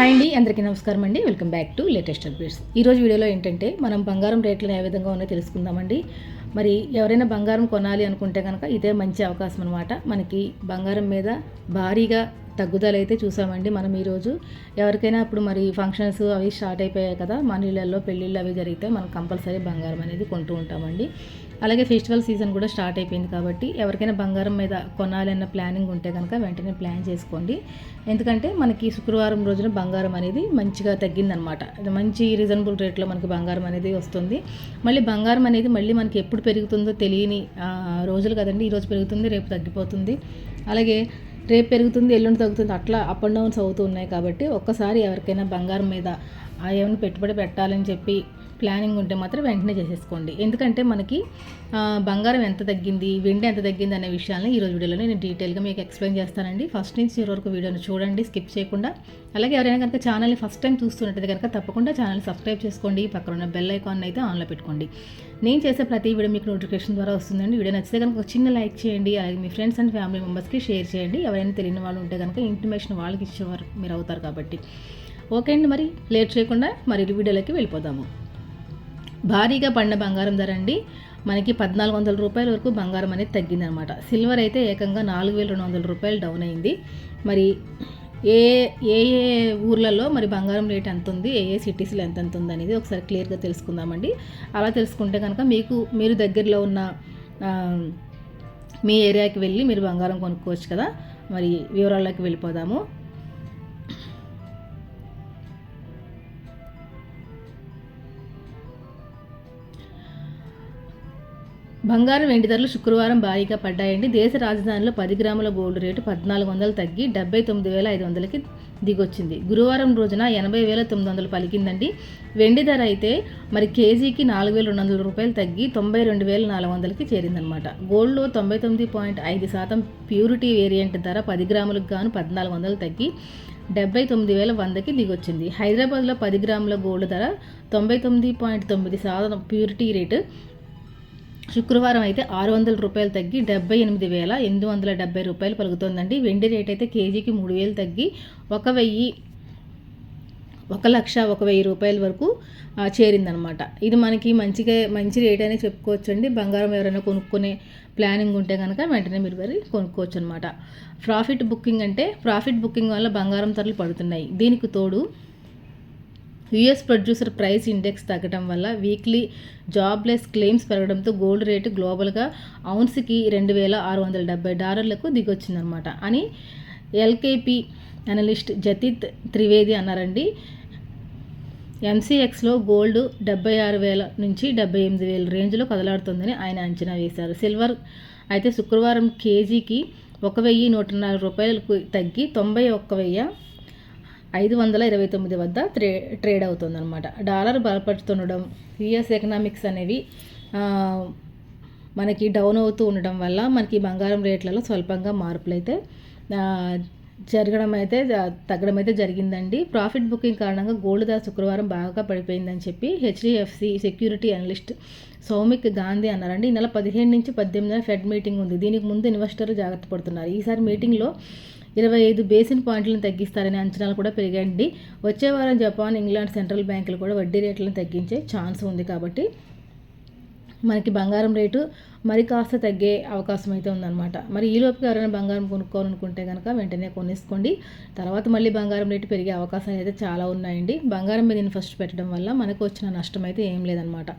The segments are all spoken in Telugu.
హాయ్ అండి అందరికీ నమస్కారం అండి. Welcome back to latest updates. ఈరోజు వీడియోలో ఏంటంటే మనం బంగారం రేట్లు ఏ విధంగా ఉన్నాయో తెలుసుకుందామండి. మరి ఎవరైనా బంగారం కొనాలి అనుకుంటే కనుక ఇదే మంచి అవకాశం అనమాట మనకి బంగారం మీద భారీగా తగ్గుదల అయితే చూసామండి మనం ఈరోజు ఎవరికైనా ఇప్పుడు మరి ఫంక్షన్స్ అవి స్టార్ట్ అయిపోయాయి కదా మన ఇళ్ళల్లో పెళ్ళిళ్ళు అవి జరిగితే మనం కంపల్సరీ బంగారం అనేది కొంటూ ఉంటామండి. అలాగే ఫెస్టివల్ సీజన్ కూడా స్టార్ట్ అయిపోయింది కాబట్టి ఎవరికైనా బంగారం మీద కొనాలన్న ప్లానింగ్ ఉంటే కనుక వెంటనే ప్లాన్ చేసుకోండి. ఎందుకంటే మనకి శుక్రవారం రోజున బంగారం అనేది మంచిగా తగ్గిందనమాట మంచి రీజనబుల్ రేట్లో మనకి బంగారం అనేది వస్తుంది. మళ్ళీ బంగారం అనేది మళ్ళీ మనకి ఎప్పుడు పెరుగుతుందో తెలియని రోజులు కదండి. ఈరోజు పెరుగుతుంది రేపు తగ్గిపోతుంది. అలాగే రేపు పెరుగుతుంది ఎల్లుండి తగ్గుతుంది అట్లా అప్ అండ్ డౌన్స్ అవుతూ ఉన్నాయి కాబట్టి ఒక్కసారి ఎవరికైనా బంగారం మీద ఆ ఏమైనా పెట్టుబడి పెట్టాలని చెప్పి ప్లానింగ్ ఉంటే మాత్రం వెంటనే చేసేసుకోండి. ఎందుకంటే మనకి బంగారం ఎంత తగ్గింది వెండి ఎంత తగ్గింది అనే విషయాన్ని ఈరోజు వీడియోలో నేను డీటెయిల్గా మీకు ఎక్స్ప్లెయిన్ చేస్తానండి. ఫస్ట్ నుంచి చివరి వరకు వీడియోని చూడండి స్కిప్ చేయకుండా. అలాగే ఎవరైనా కనుక ఛానల్ని ఫస్ట్ టైం చూస్తున్నట్టయితే కనుక తప్పకుండా ఛానల్ సబ్స్క్రైబ్ చేసుకోండి. పక్కన ఉన్న బెల్ ఐకాన్ అయితే ఆన్లో పెట్టుకోండి. నేను చేసే ప్రతి వీడియో మీకు నోటిఫికేషన్ ద్వారా వస్తుందండి. వీడియో నచ్చితే కనుక ఒక చిన్న లైక్ చేయండి. అలాగే మీ ఫ్రెండ్స్ అండ్ ఫ్యామిలీ మెంబర్స్కి షేర్ చేయండి. ఎవరైనా తెలియని వాళ్ళు ఉంటే కనుక ఇన్ఫర్మేషన్ వాళ్ళకి ఇచ్చేవారు మీరు అవుతారు కాబట్టి. ఓకే అండి మరి. లేట్ చేయకుండా మరి వీడియోలోకి వెళ్ళిపోదాము. భారీగా పడిన బంగారం ధర అండి. మనకి పద్నాలుగు వందల రూపాయల వరకు బంగారం అనేది తగ్గిందనమాట. సిల్వర్ అయితే ఏకంగా నాలుగు వేల రెండు వందల రూపాయలు డౌన్ అయింది. మరి ఏ ఏ ఏ ఊర్లలో మరి బంగారం రేట్ ఎంత ఉంది ఏ ఏ సిటీస్లో ఎంత ఎంత ఉంది అనేది ఒకసారి క్లియర్గా తెలుసుకుందామండి. అలా తెలుసుకుంటే కనుక మీకు మీరు దగ్గరలో ఉన్న మీ ఏరియాకి వెళ్ళి మీరు బంగారం కొనుక్కోవచ్చు కదా. మరి వివరాల్లోకి వెళ్ళిపోదాము. బంగారం వెండి ధరలు శుక్రవారం భారీగా పడ్డాయండి. దేశ రాజధానిలో పది గ్రాముల గోల్డ్ రేటు పద్నాలుగు వందలు తగ్గి డెబ్బై తొమ్మిది వేల ఐదు వందలకి దిగొచ్చింది. గురువారం రోజున ఎనభై వేల తొమ్మిది వందలు పలికిందండి. వెండి ధర అయితే మరి కేజీకి నాలుగు వేల రెండు వందల రూపాయలు తగ్గి తొంభై రెండు వేల నాలుగు వందలకి చేరిందనమాట గోల్డ్లో తొంభై తొమ్మిది పాయింట్ ఐదు శాతం ప్యూరిటీ వేరియంట్ ధర పది గ్రాములకు గాను పద్నాలుగు వందలు తగ్గి డెబ్బై తొమ్మిది వేల వందకి దిగొచ్చింది. హైదరాబాద్లో పది గ్రాముల గోల్డ్ ధర తొంభై తొమ్మిది పాయింట్ తొమ్మిది శాతం ప్యూరిటీ రేటు శుక్రవారం అయితే ఆరు వందల రూపాయలు తగ్గి డెబ్బై ఎనిమిది వేల ఎనిమిది వందల డెబ్బై రూపాయలు పలుకుతోందండి. వెండి రేట్ అయితే కేజీకి మూడు వేలు తగ్గి ఒక వెయ్యి ఒక లక్ష ఒక వెయ్యి రూపాయల వరకు చేరిందనమాట. ఇది మనకి మంచిగా మంచి రేట్ అనే చెప్పుకోవచ్చండి. బంగారం ఎవరైనా కొనుక్కునే ప్లానింగ్ ఉంటే కనుక వెంటనే మీరు మరి కొనుక్కోవచ్చు అనమాట ప్రాఫిట్ బుకింగ్ అంటే ప్రాఫిట్ బుకింగ్ వల్ల బంగారం ధరలు పడుతున్నాయి. దీనికి తోడు యుఎస్ ప్రొడ్యూసర్ ప్రైస్ ఇండెక్స్ తగ్గడం వల్ల వీక్లీ జాబ్లెస్ క్లెయిమ్స్ పెరగడంతో గోల్డ్ రేటు గ్లోబల్గా ఔన్స్కి రెండు వేల ఆరు వందల డెబ్బై డాలర్లకు దిగొచ్చిందనమాట అని ఎల్కేపీ అనలిస్ట్ జతిత్ త్రివేది అన్నారండి. ఎంసీఎక్స్లో గోల్డ్ డెబ్బై ఆరు వేల నుంచి డెబ్బై ఎనిమిది వేల రేంజ్లో కదలాడుతుందని ఆయన అంచనా వేశారు. సిల్వర్ అయితే శుక్రవారం కేజీకి ఒక వెయ్యి నూట నాలుగు రూపాయలకు తగ్గి తొంభై ఒక్క వెయ్యి ఐదు వందల ఇరవై తొమ్మిది వద్ద ట్రే ట్రేడ్ అవుతుందన్నమాట. డాలర్ బలపడుతుండడం యుఎస్ ఎకనామిక్స్ అనేవి మనకి డౌన్ అవుతూ ఉండడం వల్ల మనకి బంగారం రేట్లలో స్వల్పంగా మార్పులు అయితే జరగడం అయితే తగ్గడం అయితే జరిగిందండి. ప్రాఫిట్ బుకింగ్ కారణంగా గోల్డ్ ధర శుక్రవారం బాగా పడిపోయిందని చెప్పి HDFC security analyst Saumik Gandhi అన్నారండి. ఈ నెల పదిహేను నుంచి పద్దెనిమిదిన ఫెడ్ మీటింగ్ ఉంది. దీనికి ముందు ఇన్వెస్టర్లు జాగ్రత్త పడుతున్నారు. ఈసారి మీటింగ్లో ఇరవై ఐదు బేసిన్ పాయింట్లను తగ్గిస్తారనే అంచనాలు కూడా పెరిగాయండి. వచ్చే వారం జపాన్ ఇంగ్లాండ్ సెంట్రల్ బ్యాంకులు కూడా వడ్డీ రేట్లను తగ్గించే ఛాన్స్ ఉంది కాబట్టి మనకి బంగారం రేటు మరి కాస్త తగ్గే అవకాశం అయితే ఉందన్నమాట. మరి ఈ లోపుకి ఎవరైనా బంగారం కొనుక్కోవాలనుకుంటే కనుక వెంటనే కొనేసుకోండి. తర్వాత మళ్ళీ బంగారం రేటు పెరిగే అవకాశాలు అయితే చాలా ఉన్నాయండి. బంగారం మీద ఇన్వెస్ట్ పెట్టడం వల్ల మనకు వచ్చిన నష్టం అయితే ఏం లేదనమాట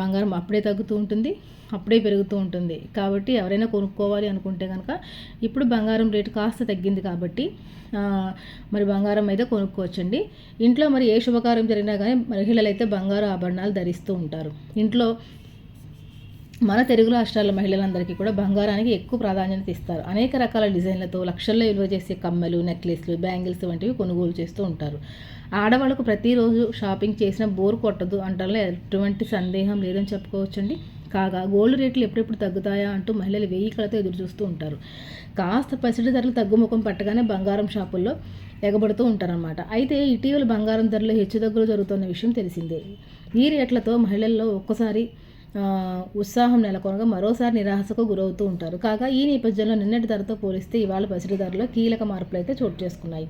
బంగారం అప్పుడే తగ్గుతూ ఉంటుంది అప్పుడే పెరుగుతూ ఉంటుంది. కాబట్టి ఎవరైనా కొనుక్కోవాలి అనుకుంటే కనుక ఇప్పుడు బంగారం రేటు కాస్త తగ్గింది కాబట్టి మరి బంగారం అయితే కొనుక్కోవచ్చండి. ఇంట్లో మరి ఏ శుభకార్యం జరిగినా కానీ మహిళలు అయితే బంగారు ఆభరణాలు ధరిస్తూ ఉంటారు. ఇంట్లో మన తెలుగు రాష్ట్రాల మహిళలందరికీ కూడా బంగారానికి ఎక్కువ ప్రాధాన్యత ఇస్తారు. అనేక రకాల డిజైన్లతో లక్షల్లో విలువ చేసే కమ్మలు నెక్లెస్లు బ్యాంగిల్స్ వంటివి కొనుగోలు చేస్తూ ఉంటారు. ఆడవాళ్ళకు ప్రతిరోజు షాపింగ్ చేసిన బోర్ కొట్టదు అంటారో ఎటువంటి సందేహం లేదని చెప్పుకోవచ్చండి. కాగా గోల్డ్ రేట్లు ఎప్పుడెప్పుడు తగ్గుతాయా అంటూ మహిళలు వెయ్యి కళతో ఎదురు చూస్తూ ఉంటారు. కాస్త పసిడి ధరలు తగ్గుముఖం పట్టగానే బంగారం షాపుల్లో ఎగబడుతూ ఉంటారనమాట అయితే ఇటీవల బంగారం ధరలు హెచ్చుతగ్గులు జరుగుతున్న విషయం తెలిసిందే. ఈ రేట్లతో మహిళల్లో ఒక్కసారి ఉత్సాహం నెలకొనగా మరోసారి నిరాశకు గురవుతూ ఉంటారు. కాగా ఈ నేపథ్యంలో నిన్నటి ధరతో పోలిస్తే ఇవాళ పసిడి ధరలో కీలక మార్పులు అయితే చోటు చేసుకున్నాయి.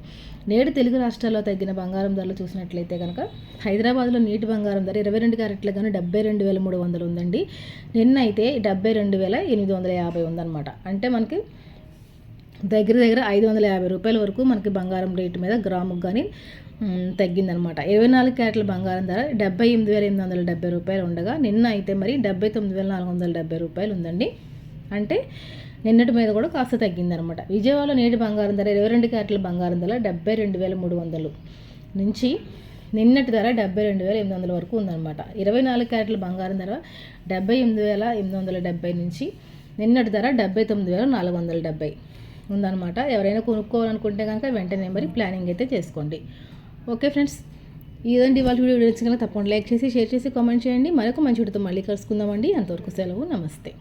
నేడు తెలుగు రాష్ట్రాల్లో తగ్గిన బంగారం ధరలు చూసినట్లయితే కనుక హైదరాబాద్లో నీటి బంగారం ధర ఇరవై రెండు క్యారెట్ల కానీ డెబ్బై రెండు వేల మూడు వందలు ఉందండి. నిన్న అయితే డెబ్బై రెండు వేల ఎనిమిది వందల యాభై ఉందన్నమాట. అంటే మనకి దగ్గర దగ్గర ఐదు వందల యాభై రూపాయల వరకు మనకి బంగారం రేటు మీద గ్రాముకు కానీ తగ్గిందనమాట ఇరవై నాలుగు క్యారెట్ల బంగారం ధర డెబ్బై ఎనిమిది వేల ఎనిమిది వందల డెబ్బై రూపాయలు ఉండగా నిన్న అయితే మరి డెబ్బై తొమ్మిది వేల నాలుగు వందల డెబ్బై రూపాయలు ఉందండి. అంటే నిన్నటి మీద కూడా కాస్త తగ్గిందనమాట విజయవాడలో నేటి బంగారం ధర ఇరవై రెండు క్యారెట్ల బంగారం ధర డెబ్బై రెండు వేల మూడు వందలు నుంచి నిన్నటి ధర డెబ్బై రెండు వేల ఎనిమిది వందల వరకు ఉందన్నమాట. ఇరవై నాలుగు క్యారెట్ల బంగారం ధర డెబ్బై ఎనిమిది వేల ఎనిమిది వందల డెబ్బై నుంచి నిన్నటి ధర డెబ్బై తొమ్మిది వేల నాలుగు వందల డెబ్బై. ఉందన్నమాట. ఎవరైనా కొనుక్కోవాలనుకుంటే కనుక వెంటనే మరి ప్లానింగ్ అయితే చేసుకోండి. ఓకే ఫ్రెండ్స్ ఇదండి వాళ్ళ వీడియో. నచ్చిన తప్పకుండా లైక్ చేసి షేర్ చేసి కామెంట్ చేయండి. మరొక మంచి వీడియోతో మళ్ళీ కలుసుకుందామండి. అంతవరకు సెలవు. నమస్తే.